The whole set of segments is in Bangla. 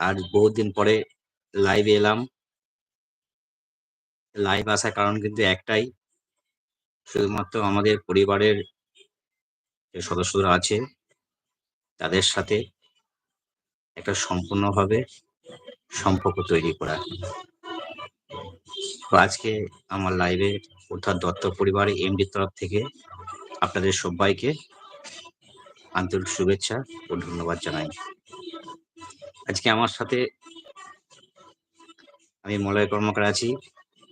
আজ বহুত দিন পরে লাইভে এলাম। লাইভ আসার কারণ কিন্তু একটাই, শুধুমাত্র আমাদের পরিবারের যে সদস্যরা আছে, তাদের সাথে একটা সম্পূর্ণভাবে সম্পর্ক তৈরি করা। তো আজকে আমার লাইভে অর্থাৎ দত্ত পরিবার এমডির তরফ থেকে আপনাদের সবাইকে আন্তরিক শুভেচ্ছা ও ধন্যবাদ জানাই। আজকে আমার সাথে আমি মলয় কর্মকার আছি,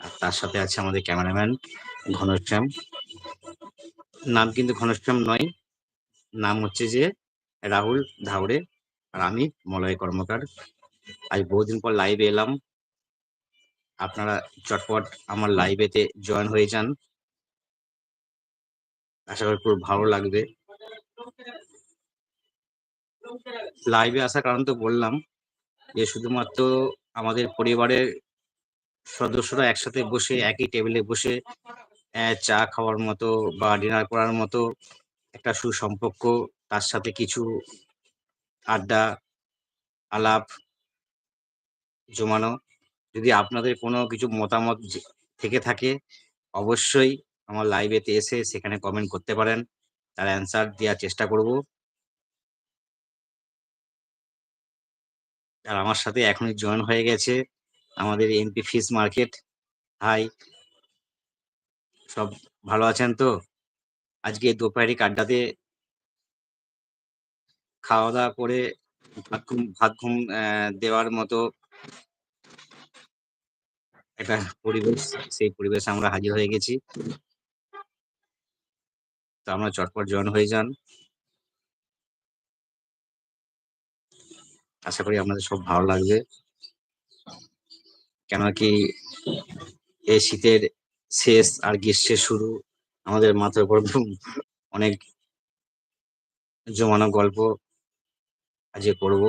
আর তার সাথে আছে আমাদের ক্যামেরাম্যান ঘনশ্যাম। নাম কিন্তু ঘনশ্যাম নয়, নাম হচ্ছে যে রাহুল ধাউড়ে আর আমি মলয় কর্মকার। আজ বহুদিন পর লাইভে এলাম। আপনারা চটপট আমার লাইভেতে জয়েন হয়ে যান। আশা করি খুব ভালো লাগবে। লাইভে আসার কারণ তো বললাম যে শুধুমাত্র আমাদের পরিবারের সদস্যরা একসাথে বসে, একই টেবিলে বসে চা খাওয়ার মতো বা ডিনার করার মতো একটা সুসম্পর্ক, তার সাথে কিছু আড্ডা, আলাপ জমানো। যদি আপনাদের কোনো কিছু মতামত থেকে থাকে, অবশ্যই আমার লাইভেতে এসে সেখানে কমেন্ট করতে পারেন। তার অ্যান্সার দেওয়ার চেষ্টা করব। আর আমার সাথে এখনই জয়েন হয়ে গেছে আমাদের এমপি ফিস মার্কেট হাই সব ভালো আছেন তো? আজকে দুপারি আড্ডাতে খাওয়া দাওয়া করে ভাত ঘুম ভাত ঘুম দেওয়ার মতো একটা পরিবেশ, সেই পরিবেশে আমরা হাজির হয়ে গেছি। তো আমরা চটপট জয়েন হয়ে যান। আশা করি আপনাদের সব ভালো লাগবে। কেন কি এই শীতের শেষ আর গ্রীষ্মের শুরু আমাদের মাথার উপর অনেক জমানো গল্প আজকে করব।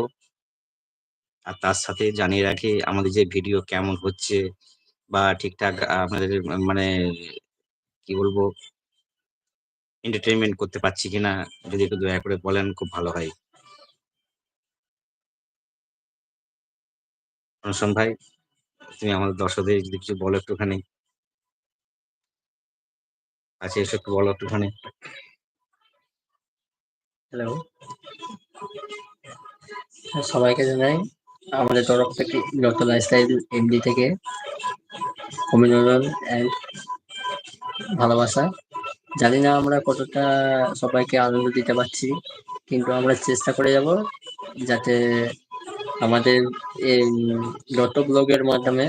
আর তার সাথে জানিয়ে রাখি, আমাদের যে ভিডিও কেমন হচ্ছে বা ঠিকঠাক আমাদের মানে কি বলব এন্টারটেনমেন্ট করতে পারছি কিনা যদি একটু দয়া করে বলেন, খুব ভালো হয়। অনুসম ভাই, তুমি আমাদের দর্শকদের যদি কিছু বলো একটুখানি। আচ্ছা এসে একটু বলো একটুখানি। হ্যালো সবাইকে জানাই, আমাদের তরফ থেকে যত লাইফস্টাইল এমডি থেকে অভিনন্দন অ্যান্ড ভালোবাসা। জানি না আমরা কতটা সবাইকে আনন্দ দিতে পারছি, কিন্তু আমরা চেষ্টা করে যাব যাতে আমাদের এই দত্ত ব্লগের মাধ্যমে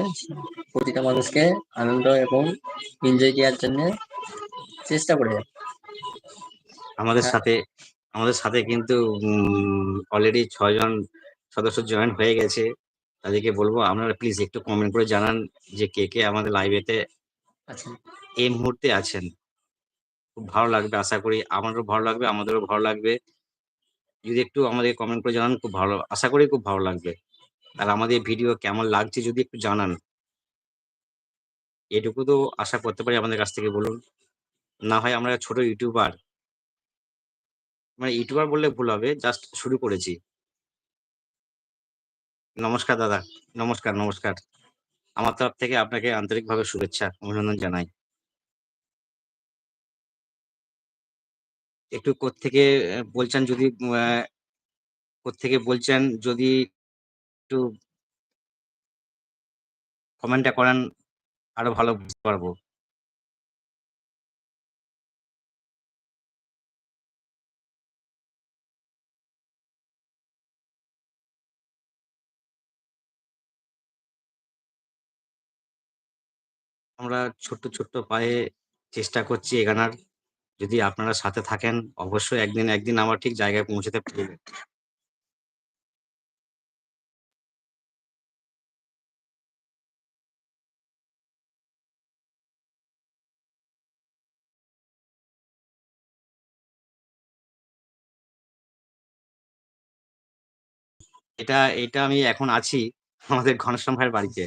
প্রতিটা মানুষকে আনন্দ এবং এনজয় দেওয়ার জন্য চেষ্টা করে আমাদের হ্যাঁ। সাথে আমাদের সাথে কিন্তু অলরেডি ছয়জন সদস্য জয়েন হয়ে গেছে। তাদেরকে বলব আপনারা প্লিজ একটু কমেন্ট করে জানান যে কে কে আমাদের লাইভেতে আচ্ছা। এই মুহূর্তে আছেন। খুব ভালো লাগবে আশা করি আমারও ভালো লাগবে আমাদেরও ভালো লাগবে। যদি একটু আমাদের কমেন্ট করে জানান, খুব ভালো, আশা করি খুব ভালো লাগবে। আর আমাদের ভিডিও কেমন লাগছে যদি একটু জানান। এটুকু তো আশা করতে পারি আমাদের কাছ থেকে বলুন। না হয় আমরা ছোট ইউটিউবার মানে ইউটিউবার বললে ভুল হবে জাস্ট শুরু করেছি। নমস্কার দাদা, নমস্কার নমস্কার। আমার তরফ থেকে আপনাকে আন্তরিকভাবে শুভেচ্ছা, অভিনন্দন জানাই। একটু কোত্থেকে বলছেন যদি কোত্থেকে বলছেন যদি একটু কমেন্টটা করেন, আরও ভালো বুঝতে পারব। আমরা ছোট্ট ছোট্ট পায়ে চেষ্টা করছি এগানার। যদি আপনারা সাথে থাকেন, অবশ্যই একদিন একদিন আমার ঠিক জায়গায় পৌঁছতে পারবে। এটা এটা আমি এখন আছি আমাদের ঘনশ্যাম ভাইয়ের বাড়িতে।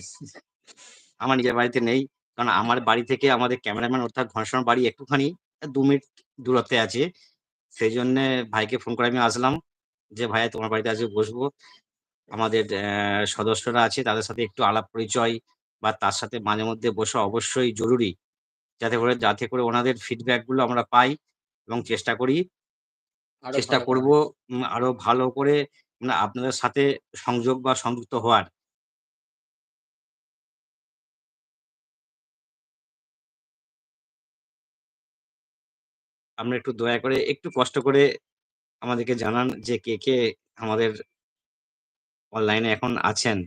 আমার নিজের বাড়িতে নেই, কারণ আমার বাড়ি থেকে আমাদের ক্যামেরাম্যান অর্থাৎ ঘনশ্যাম বাড়ি একটুখানি দু মিনিট দূরত্বে আছে। সেই জন্য ভাইকে ফোন করে আমি আসলাম যে ভাইয়া তোমার বাড়িতে আজকে বসবো। আমাদের সদস্যরা আছে তাদের সাথে একটু আলাপ পরিচয় বা তার সাথে মাঝে মধ্যে বসা অবশ্যই জরুরি। যাতে করে যাতে করে ওনাদের ফিডব্যাকগুলো আমরা পাই এবং চেষ্টা করি। চেষ্টা করব আরও ভালো করে মানে আপনাদের সাথে সংযোগ বা সংযুক্ত হওয়ার। আপনারা একটু দয়া করে একটু কষ্ট করে আমাদেরকে জানান যে কে কে আমাদের অনলাইনে এখন আছেন।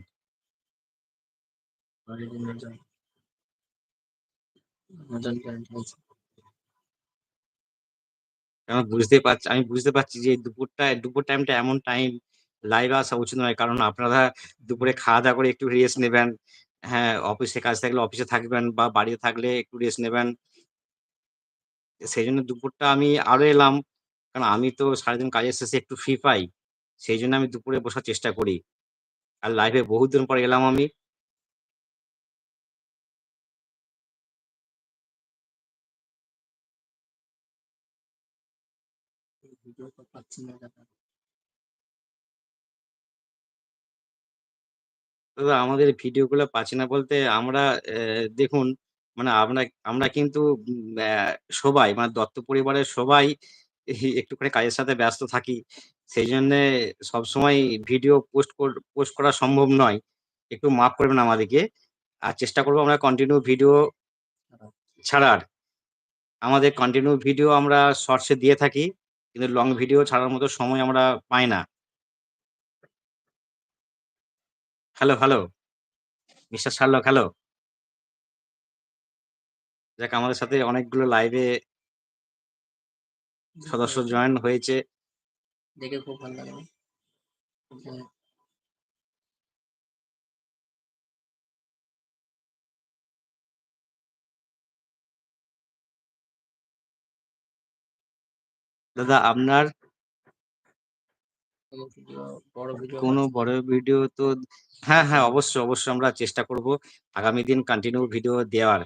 কারণ বুঝতে পারছি, আমি বুঝতে পারছি যে দুপুরটা, দুপুর টাইমটা এমন টাইম লাইভে আসা উচিত নয় কারণ আপনারা দুপুরে খাওয়া দাওয়া করে একটু রেস্ট নেবেন হ্যাঁ অফিসে কাজ থাকলে অফিসে থাকবেন বা বাড়িতে থাকলে একটু রেস্ট নেবেন সেই জন্য দুপুরটা আমি আরও এলাম কারণ আমি তো সারাদিন কাজের শেষে একটু ফ্রি পাই সেই জন্য আমি দুপুরে বসার চেষ্টা করি আর লাইভে বহুত দিন পর এলাম আমি দাদা। আমাদের ভিডিও গুলো পাচ্ছি না বলতে আমরা দেখুন মানে আমরা আমরা কিন্তু সবাই মানে দত্ত পরিবারের সবাই এই একটু করে কাজের সাথে ব্যস্ত থাকি। সেই জন্য সবসময় ভিডিও পোস্ট পোস্ট করা সম্ভব নয়। একটু মাফ করবেন আমাদেরকে। আর চেষ্টা করব আমরা কন্টিনিউ ভিডিও ছাড়ার আমাদের কন্টিনিউ ভিডিও আমরা শর্টসে দিয়ে থাকি, কিন্তু লং ভিডিও ছাড়ার মতো সময় আমরা পাই না। Hello hello mister Sherlock hello যাক আমাদের সাথে অনেকগুলো লাইভে সদস্য জয়েন হয়েছে। দেখে খুব ভালো লাগল। দাদা আপনার কোনো বড় ভিডিও কোনো বড় ভিডিও তো হ্যাঁ হ্যাঁ অবশ্যই অবশ্যই আমরা চেষ্টা করব। আগামী দিন কন্টিনিউ ভিডিও দেওয়ার।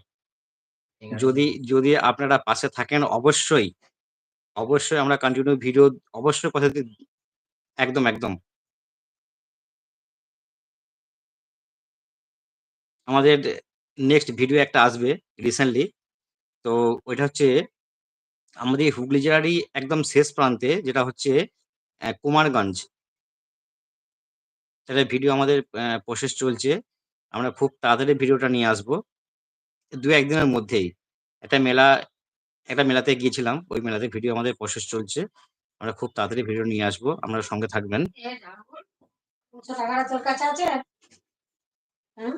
যদি যদি আপনারা পাশে থাকেন, অবশ্যই অবশ্যই আমরা কন্টিনিউ ভিডিও অবশ্যই কথা দি- একদম একদম। আমাদের নেক্সট ভিডিও একটা আসবে রিসেন্টলি তো ওইটা হচ্ছে আমাদের হুগলি জেলারই একদম শেষ প্রান্তে, যেটা হচ্ছে কুমারগঞ্জ। সেটা ভিডিও আমাদের প্রসেস চলছে। আমরা খুব তাড়াতাড়ি ভিডিওটা নিয়ে আসব। দু একদিনের মধ্যেই। একটা মেলা, একটা মেলাতে গিয়েছিলাম। ওই মেলাতে ভিডিও আমাদের প্রসেস চলছে। আমরা খুব তাড়াতাড়ি ভিডিও নিয়ে আসব। আপনারা সঙ্গে থাকবেন। হ্যাঁ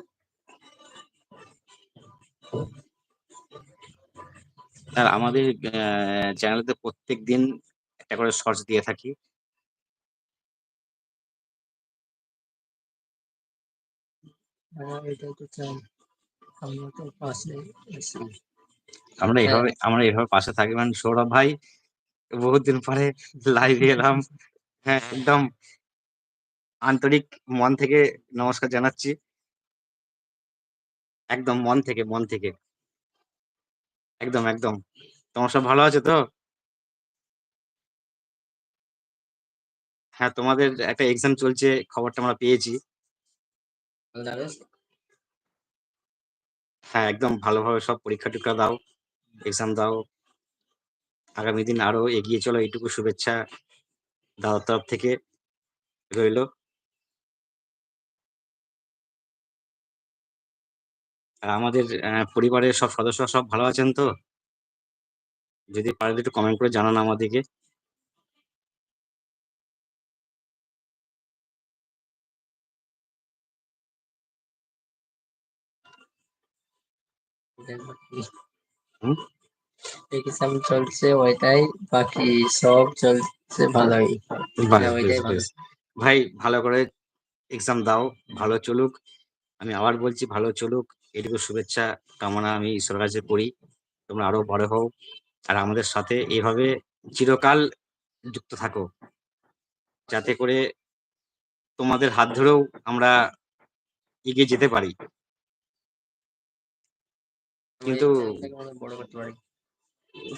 আর আমাদের চ্যানেলেতে প্রত্যেক দিন একটা করে শর্টস দিয়ে থাকি। আমার এটাই তো চাই। আমরা তো পাশে আছি আমরা। এভাবে আমরা এভাবে পাশে থাকবেন সৌরভ ভাই বহুত দিন পরে লাইভে এলাম। হ্যাঁ একদম আন্তরিক মন থেকে নমস্কার জানাচ্ছি। একদম মন থেকে মন থেকে। একদম একদম। তোমার সব ভালো আছে তো? হ্যাঁ তোমাদের একটা এক্সাম চলছে খবরটা আমরা পেয়েছি। হ্যাঁ একদম ভালোভাবে সব পরীক্ষা টরীক্ষা দাও এক্সাম দাও। আগামী দিন আরও এগিয়ে চলো, এইটুকু শুভেচ্ছা দাদার তরফ থেকে রইল। আর আমাদের পরিবারের সব সদস্য সব ভালো আছেন তো? যদি পারেন একটু কমেন্ট করে জানান আমাদেরকে। এক্সাম চলছে ওইটাই বাকি সব চলছে ভালোই। হ্যাঁ। ভাই ভালো করে এক্সাম দাও ভালো চলুক। আমি আবার বলছি ভালো চলুক। এটুকু শুভেচ্ছা কামনা আমি ঈশ্বরের কাছে করি। তোমরা আরও বড় হও। আর আমাদের সাথে এইভাবে চিরকাল যুক্ত থাকো। যাতে করে তোমাদের হাত ধরেও আমরা এগিয়ে যেতে পারি। কিন্তু বড় করতে পারি।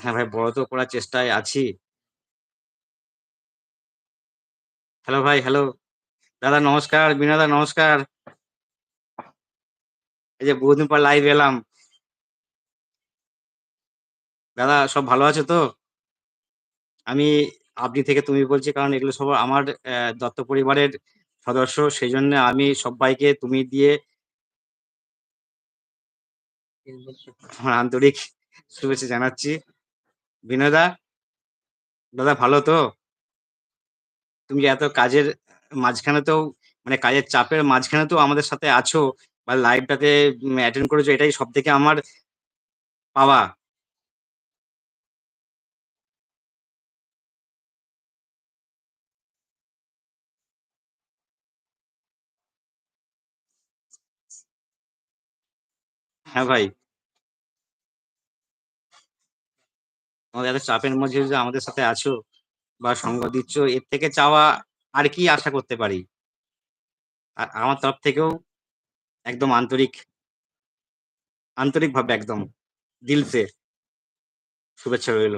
হ্যাঁ ভাই বড় তো করার চেষ্টায় আছি। হ্যালো ভাই হ্যালো দাদা নমস্কার বিনোদা নমস্কার। এই যে বহুদিন পর লাইভ এলাম। দাদা সব ভালো আছে তো? আমি আপনি থেকে তুমি বলছি কারণ এগুলো সব আমার দত্ত পরিবারের সদস্য সেই জন্য আমি সবাইকে তুমি দিয়ে আমার আন্তরিক শুভেচ্ছা জানাচ্ছি। বিনোদা, দাদা ভালো তো? তুমি এত কাজের মাঝখানে তো মানে কাজের চাপের মাঝখানে তো আমাদের সাথে আছো বা লাইভটাতে অ্যাটেন্ড করেছ? এটাই সব থেকে আমার পাওয়া। হ্যাঁ ভাই। আমাদের এত চাপের মধ্যে যে আমাদের সাথে আছো বা সঙ্গ দিচ্ছ, এর থেকে চাওয়া আর কি আশা করতে পারি? আর আমার তরফ থেকেও একদম আন্তরিক আন্তরিক ভাবে একদম দিলসে শুভেচ্ছা রইল।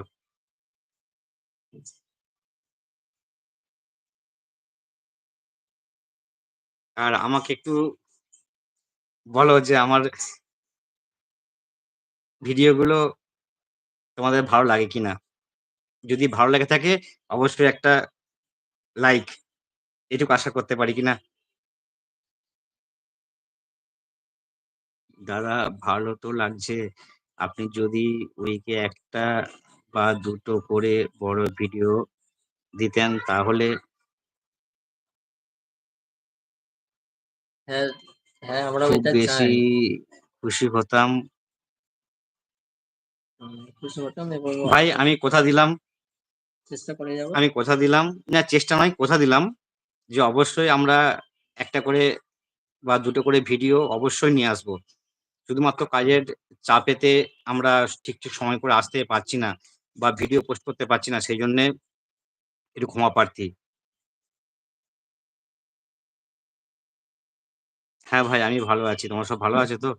আর আমাকে একটু বলো যে আমার ভিডিওগুলো তোমাদের ভালো লাগে কিনা? যদি ভালো লেগে থাকে অবশ্যই একটা লাইক এটুকু আশা করতে পারি কিনা? দাদা ভালো তো লাগছে। আপনি যদি উইকে একটা বা দুটো করে বড় ভিডিও দিতেন তাহলে হ্যাঁ হ্যাঁ আমরা খুব বেশি খুশি হতাম। খুশি হতাম এবং ভাই আমি কথা দিলাম। চেষ্টা করে যাব। আমি কথা দিলাম। না চেষ্টা নয় কথা দিলাম যে অবশ্যই আমরা একটা করে বা দুটো করে ভিডিও অবশ্যই নিয়ে আসব। শুধুমাত্র কাজের চাপেতে আমরা ঠিক ঠিক সময় করে আসতে পারছি না বা ভিডিও পোস্ট করতে পারছি না সেই জন্যে একটু ক্ষমা প্রার্থী। হ্যাঁ ভাই আমি ভালো আছি। তোমার সব ভালো আছে তো?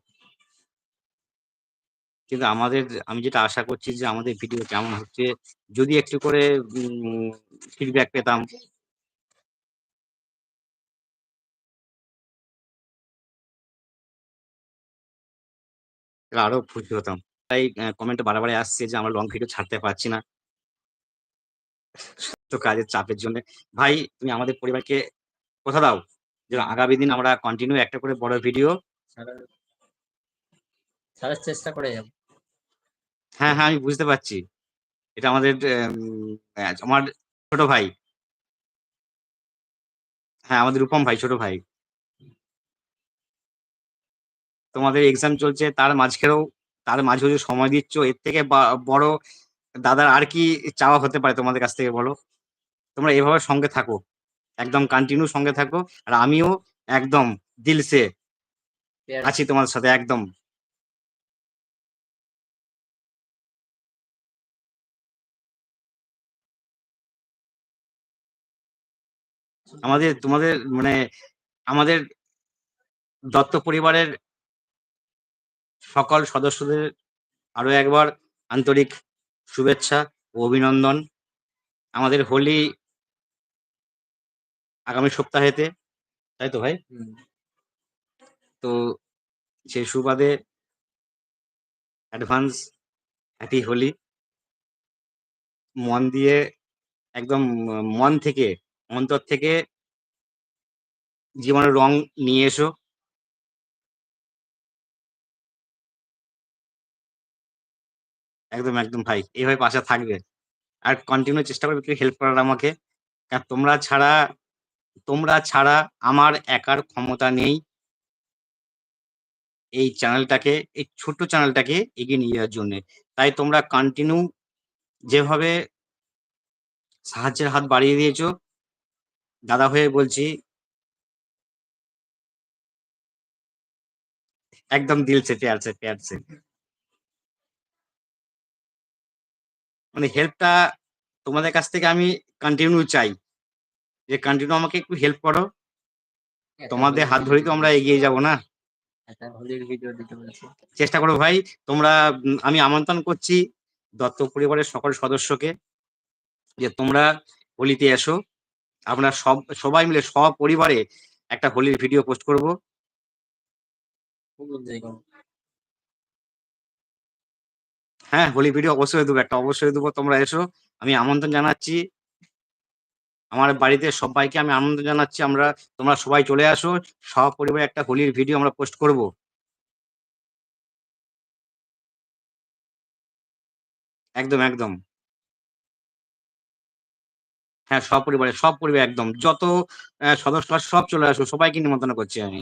কিন্তু আমাদের আমি যেটা আশা করছি যে, আমাদের ভিডিও কেমন হচ্ছে, যদি একটু করে ফিডব্যাক পেতাম। আরও খুশি হতাম। তাই কমেন্টে বারবার আসছে যে, আমরা লং ভিডিও ছাড়তে পারছি না। তো কাজের চাপের জন্য। ভাই, তুমি আমাদের পরিবারকে কথা দাও। যে আগামী দিন আমরা কন্টিনিউ একটা করে বড় ভিডিও ছাড়ার চেষ্টা করে যাব। হ্যাঁ হ্যাঁ আমি বুঝতে পারছি। এটা আমাদের আমার ছোট ভাই। হ্যাঁ আমাদের রূপম ভাই ছোট ভাই। তোমাদের এক্সাম চলছে তার মাঝখানেও তার মাঝে যে সময় দিচ্ছ এর থেকে বড় দাদার আর কি চাওয়া হতে পারে তোমাদের কাছ থেকে বলো? তোমরা এভাবে সঙ্গে থাকো। একদম কন্টিনিউ সঙ্গে থাকো। আর আমিও একদম দিলসে আছি তোমাদের সাথে একদম। আমাদের তোমাদের মানে আমাদের দত্ত পরিবারের সকল সদস্যদের আরও একবার আন্তরিক শুভেচ্ছা ও অভিনন্দন। আমাদের হোলি আগামী সপ্তাহেতে তাই তো ভাই? তো সেই সুবাদে অ্যাডভান্স হ্যাপি হোলি। মন দিয়ে একদম মন থেকে অন্তর থেকে জীবনের রং নিয়ে এসো। একদম একদম ভাই এইভাবে পাশে থাকবে। আর কন্টিনিউ চেষ্টা করবে একটু হেল্প করার আমাকে। কারণ তোমরা ছাড়া তোমরা ছাড়া আমার একার ক্ষমতা নেই। এই চ্যানেলটাকে এই ছোট্ট চ্যানেলটাকে এগিয়ে নিয়ে যাওয়ার জন্য। তাই তোমরা কন্টিনিউ যেভাবে সাহায্যের হাত বাড়িয়ে দিয়েছ দাদা হয়ে বলছি একদম দিলছে প্যার সে প্যার সে মানে হেল্পটা তোমাদের কাছ থেকে আমি কন্টিনিউ চাই। যে কন্টিনিউ আমাকে একটু হেল্প করো। তোমাদের হাত ধরেই তো আমরা এগিয়ে যাব না? চেষ্টা করো ভাই তোমরা আমি আমন্ত্রণ করছি দত্ত পরিবারের সকল সদস্যকে যে তোমরা হোলিতে এসো। আমরা সব সবাই মিলে সপরিবারে একটা হোলির ভিডিও পোস্ট করব। হ্যাঁ হোলি ভিডিও অবশ্যই দেবো একটা অবশ্যই দেবো তোমরা এসো। আমি আমন্ত্রণ জানাচ্ছি। আমার বাড়িতে সবাইকে আমি আমন্ত্রণ জানাচ্ছি। আমরা তোমরা সবাই চলে আসো। সব সপরিবারে একটা হোলির ভিডিও আমরা পোস্ট করব। একদম একদম। হ্যাঁ সপরিবারে সব পরিবার একদম। যত সদস্য সব চলে আসো সবাইকে নিমন্ত্রণ করছি আমি।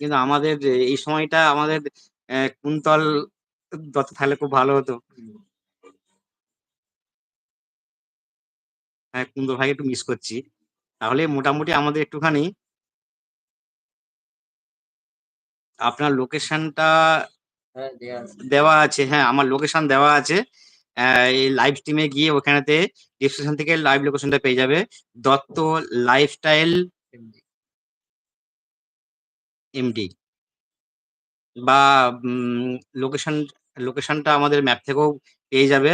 কিন্তু আমাদের এই সময়টা আমাদের কুন্তল দত্ত থাকলে খুব ভালো হতো। হ্যাঁ কুন্তল ভাইকে একটু মিস করছি। তাহলে মোটামুটি আমাদের একটুখানি আপনার লোকেশনটা দেওয়া আছে হ্যাঁ আমার লোকেশন দেওয়া আছে এই লাইভ স্ট্রিমে গিয়ে ওখানেতে ডিসক্রিপশন থেকে লাইভ লোকেশনটা পেয়ে যাবে দত্ত লাইফস্টাইল। এমডি বা লোকেশন লোকেশনটা আমাদের ম্যাপ থেকেও পেয়ে যাবে।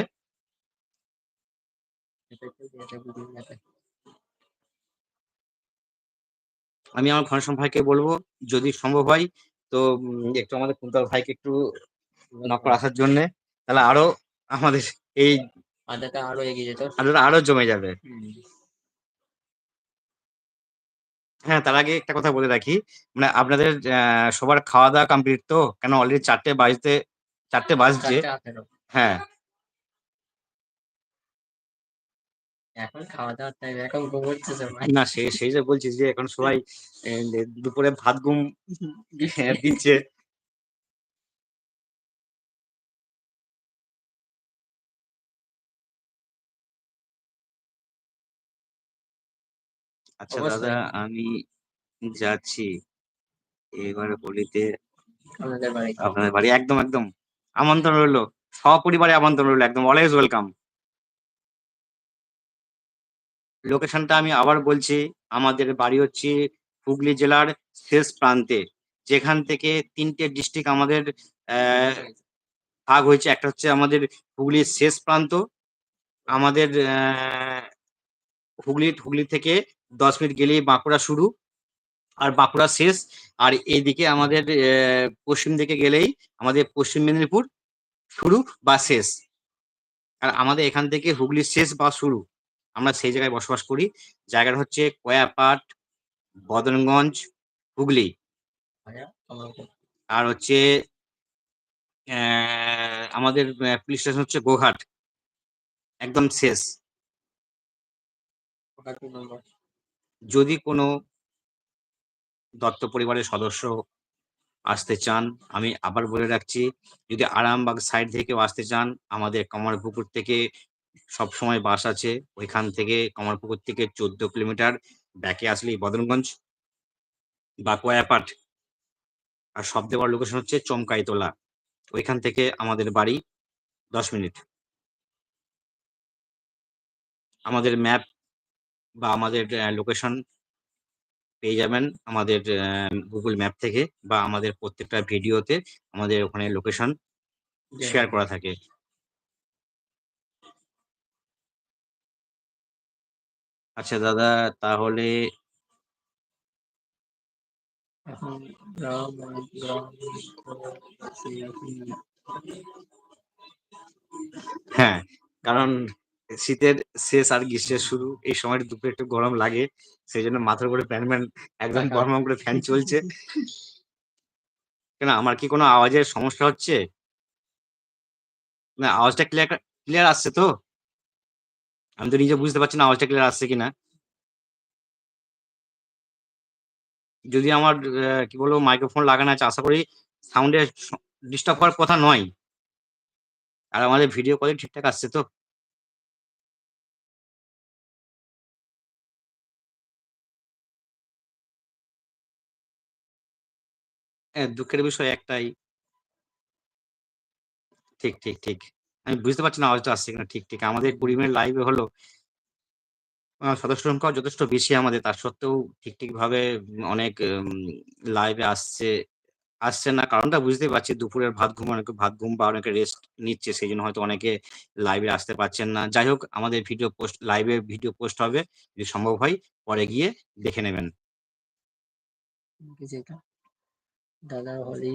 আমি আমার ঘনশ্যাম ভাইকে বলব, যদি সম্ভব হয় তো একটু আমাদের কুন্তল ভাইকে একটু নকর আসার জন্য তাহলে আরও আমাদের এই আদাটা আরও এগিয়ে যেত। আদাটা আরও জমে যাবে। হ্যাঁ তার আগে একটা কথা বলে রাখি। মানে আপনাদের আহ, সবার খাওয়া দাওয়া কমপ্লিট তো? কেন অলরেডি চারটে বাজতে চারটে বাজছে? হ্যাঁ। এখন খাওয়া টাইম এখন ঘুমোচ্ছে সবাই। না সে সেই যে বলছি যে এখন সবাই দুপুরে ভাত ঘুম দিচ্ছে। আচ্ছা দাদা আমি যাচ্ছি। এবারে বলিতে আপনাদের বাড়ি। আপনাদের বাড়ি একদম একদম। আমন্ত্রণ রইল। সপরিবারে আমন্ত্রণ রইল একদম অলওয়েজ ওয়েলকাম লোকেশনটা আমি আবার বলছি, আমাদের বাড়ি হচ্ছে হুগলি জেলার শেষ প্রান্তে। যেখান থেকে তিনটে ডিস্ট্রিক্ট আমাদের ভাগ হয়েছে। একটা হচ্ছে আমাদের হুগলির শেষ প্রান্ত। আমাদের হুগলি হুগলি থেকে দশ মিনিট গেলেই বাঁকুড়া শুরু। আর বাঁকুড়া শেষ। আর এইদিকে আমাদের পশ্চিম দিকে গেলেই আমাদের পশ্চিম মেদিনীপুর শুরু বা শেষ। আর আমাদের এখান থেকে হুগলির শেষ বা শুরু। আমরা সেই জায়গায় বসবাস করি। জায়গাটা হচ্ছে কয়াপাট বদনগঞ্জ হুগলি। আর হচ্ছে আমাদের পুলিশ স্টেশন হচ্ছে গোঘাট। একদম শেষ। যদি কোনো দত্ত পরিবারের সদস্য আসতে চান আমি আবার বলে রাখছি যদি আরামবাগ সাইড থেকেও আসতে চান আমাদের কমরপুকুর থেকে সব সময় বাস আছে। ওইখান থেকে কমরপুকুর থেকে চোদ্দ কিলোমিটার ব্যাকে আসলেই বদনগঞ্জ বা কয়াপাট। আর সব দেওয়ার লোকেশন হচ্ছে চমকাইতলা। ওইখান থেকে আমাদের বাড়ি দশ মিনিট। আমাদের ম্যাপ বা আমাদের লোকেশন পেয়ে যাবেন আমাদের গুগল ম্যাপ থেকে বা আমাদের প্রত্যেকটা ভিডিওতে আমাদের ওখানে লোকেশন শেয়ার করা থাকে। আচ্ছা দাদা তাহলে এখন হ্যাঁ কারণ শীতের শেষ আর গ্রীষ্মের শুরু এই সময় দুপুরে একটু গরম লাগে সেই জন্য মাথার উপরে ফ্যান ফ্যান একদম। গরম গরম করে ফ্যান চলছে। কেন আমার কি কোনো আওয়াজের সমস্যা হচ্ছে? না আওয়াজটা ক্লিয়ার ক্লিয়ার আসছে তো? আমি তো নিজে বুঝতে পারছি না আওয়াজটা ক্লিয়ার আসছে কিনা। যদি আমার কি বলব মাইক্রোফোন লাগানো আছে, আশা করি সাউন্ডে ডিস্টার্ব হওয়ার কথা নয়। আর আমাদের ভিডিও কোয়ালিটি ঠিকঠাক আসছে তো। হ্যাঁ দুঃখের বিষয় একটাই। ঠিক ঠিক ঠিক। আমি বুঝতে পারছি না আওয়াজটা আসছে কিনা ঠিক ঠিক। আমাদের কুড়ি মিনিট লাইভে হলো সদস্য সংখ্যা যথেষ্ট বেশি আমাদের। তার সত্ত্বেও ঠিক ঠিক ভাবে অনেক লাইভে আসছে আসছে না। কারণটা বুঝতে পারছি, দুপুরের ভাত ঘুম, অনেকে ভাত ঘুম বা অনেকে রেস্ট নিচ্ছে সেই জন্য হয়তো অনেকে লাইভে আসতে পারছেন না। যাই হোক, আমাদের ভিডিও পোস্ট লাইভে ভিডিও পোস্ট হবে। যদি সম্ভব হয়, পরে গিয়ে দেখে নেবেন। দাদা হলি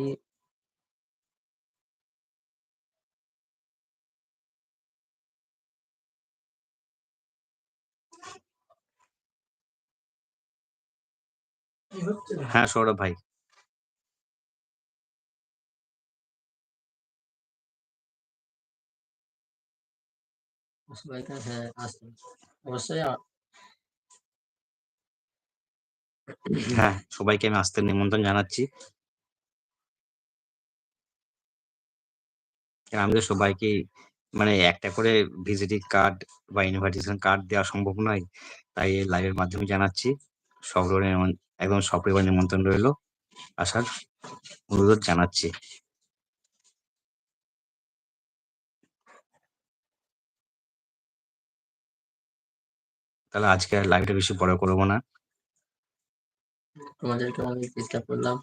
হ্যাঁ সৌরভ ভাই। হ্যাঁ অবশ্যই হ্যাঁ সবাইকে আমি আসতে নিমন্ত্রণ জানাচ্ছি। কারণ আমাদের সবাইকে মানে একটা করে ভিজিটিং কার্ড বা ইনভাইটেশন কার্ড দেওয়া সম্ভব নয় তাই লাইভের মাধ্যমে জানাচ্ছি। সকলের নিমন- একদম সপরিবার নিমন্ত্রণ রইল। আসার অনুরোধ জানাচ্ছি। তাহলে আজকে আর লাইভটা বেশি বড় করব না। তোমাদেরকে অনেক ডিস্টার্ব করলাম।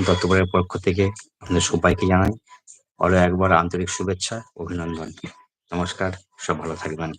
দত্তপুরের পক্ষ থেকে আপনাদের সবাইকে জানাই আরও একবার আন্তরিক শুভেচ্ছা অভিনন্দন। নমস্কার সব ভালো থাকবেন।